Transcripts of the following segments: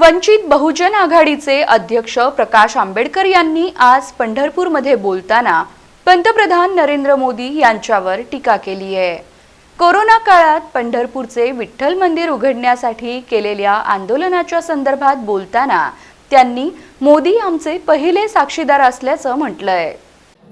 वंचित बहुजन आघाडीचे अध्यक्ष प्रकाश आंबेडकर यांनी आज पंढरपूरमध्ये बोलताना पंतप्रधान नरेंद्र मोदी यांच्यावर टीका केली आहे. कोरोना काळात पंढरपूरचे विठ्ठल मंदिर उघडण्यासाठी केलेल्या आंदोलनाच्या संदर्भात बोलताना त्यांनी मोदी आमचे पहिले साक्षीदार असल्याचं म्हटलंय.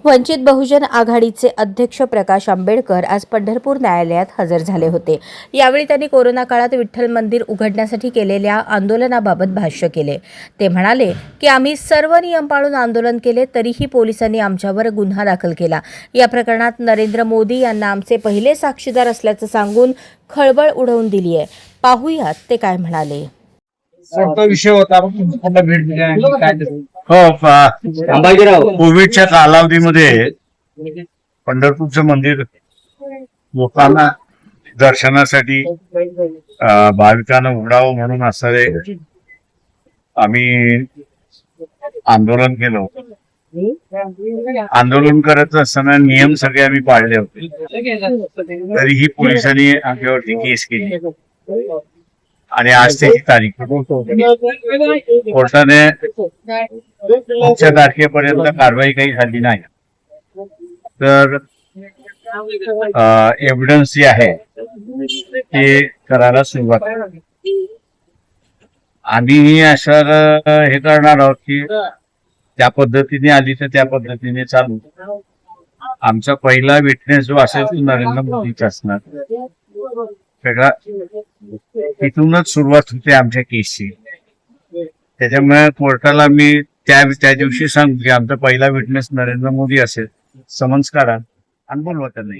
वंचित बहुजन आघाडीचे अध्यक्ष प्रकाश आंबेडकर आज पंढरपूर न्यायालयात हजर झाले होते. यावेळी त्यांनी कोरोना काळात विठ्ठल मंदिर उघडण्यासाठी केलेल्या आंदोलनाबाबत भाष्य केले. ते म्हणाले की आम्ही सर्व नियम पाळून आंदोलन केले तरीही पोलिसांनी आमच्यावर गुन्हा दाखल केला. या प्रकरणात नरेंद्र मोदी यांना आमचे पहिले साक्षीदार असल्याचं सांगून खळबळ उडवून दिली आहे. पाहूयात ते काय म्हणाले. विषय होता भेट दिली काय हो कोविडच्या कालावधीमध्ये पंढरपूरचं मंदिर लोकांना दर्शनासाठी भाविकांना उघडावं म्हणून असणारे आम्ही आंदोलन केलं होतं. आंदोलन करत असताना नियम सगळे आम्ही पाळले होते. तरीही पोलिसांनी आमच्यावरती केस केली. आणि आज त्याची तारीख कोर्टाने आजच्या तारखेपर्यंत कारवाई काही झाली नाही. तर एव्हिडन्स जी आहे ते करायला सुरुवात केली. आम्ही असं हे करणार आहोत की त्या पद्धतीने आली तर त्या पद्धतीने चालू. आमचा पहिला विटनेस जो असेल तो नरेंद्र मोदीचा असणार. सगळा तिथूनच सुरुवात होते आमच्या केसची. त्याच्यामुळे कोर्टाला मी त्या त्या दिवशी सांगतो की आमचा पहिला विटनेस नरेंद्र मोदी असेल. समन्स काढा. आणि बोलवा त्यांना